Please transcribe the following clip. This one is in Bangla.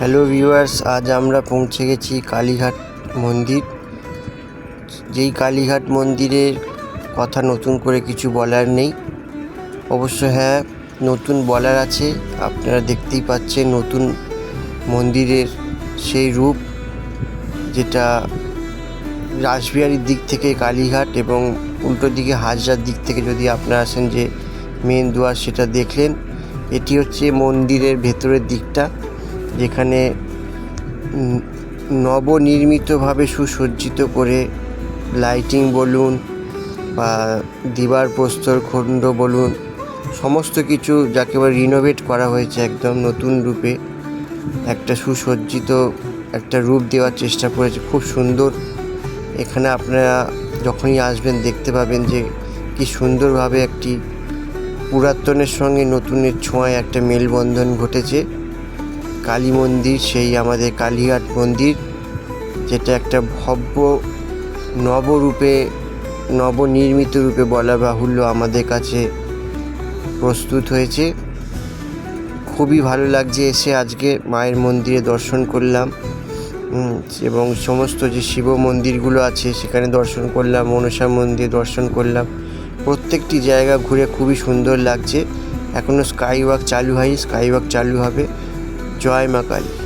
হ্যালো ভিউয়ার্স আজ আমরা পৌঁছে গেছি কালীঘাট মন্দির। যেই কালীঘাট মন্দিরের কথা নতুন করে কিছু বলার নেই। অবশ্য হ্যাঁ নতুন বলার আছে। আপনারা দেখতেই পাচ্ছেন নতুন মন্দিরের সেই রূপ, যেটা রাসবিহারীর দিক থেকে কালীঘাট এবং উল্টো দিকে হাজরার দিক থেকে যদি আপনারা আসেন যে মেন দুয়ার সেটা দেখলেন, এটি হচ্ছে মন্দিরের ভেতরের দিকটা। যেখানে নবনির্মিতভাবে সুসজ্জিত করে লাইটিং বলুন বা দিবার প্রস্তর খণ্ড বলুন, সমস্ত কিছু যাকে বলে রিনোভেট করা হয়েছে একদম নতুন রূপে একটা সুসজ্জিত একটা রূপ দেওয়ার চেষ্টা করেছে। খুব সুন্দর। এখানে আপনারা যখনই আসবেন দেখতে পাবেন যে কি সুন্দরভাবে একটি পুরাতনের সঙ্গে নতুনের ছোঁয়ায় একটা মেলবন্ধন ঘটেছে। কালী মন্দির, সেই আমাদের কালীঘাট মন্দির, যেটা একটা ভব্য নবরূপে, নবনির্মিত রূপে বলা বাহুল্য আমাদের কাছে প্রস্তুত হয়েছে। খুবই ভালো লাগছে এসে আজকে মায়ের মন্দিরে দর্শন করলাম। এবং সমস্ত যে শিব মন্দিরগুলো আছে, সেখানে দর্শন করলাম, মনসা মন্দির দর্শন করলাম। প্রত্যেকটি জায়গা ঘুরে খুবই সুন্দর লাগছে। এখনও স্কাই ওয়াক চালু হয়নি স্কাই ওয়াক চালু হবে। জয় মা কালী।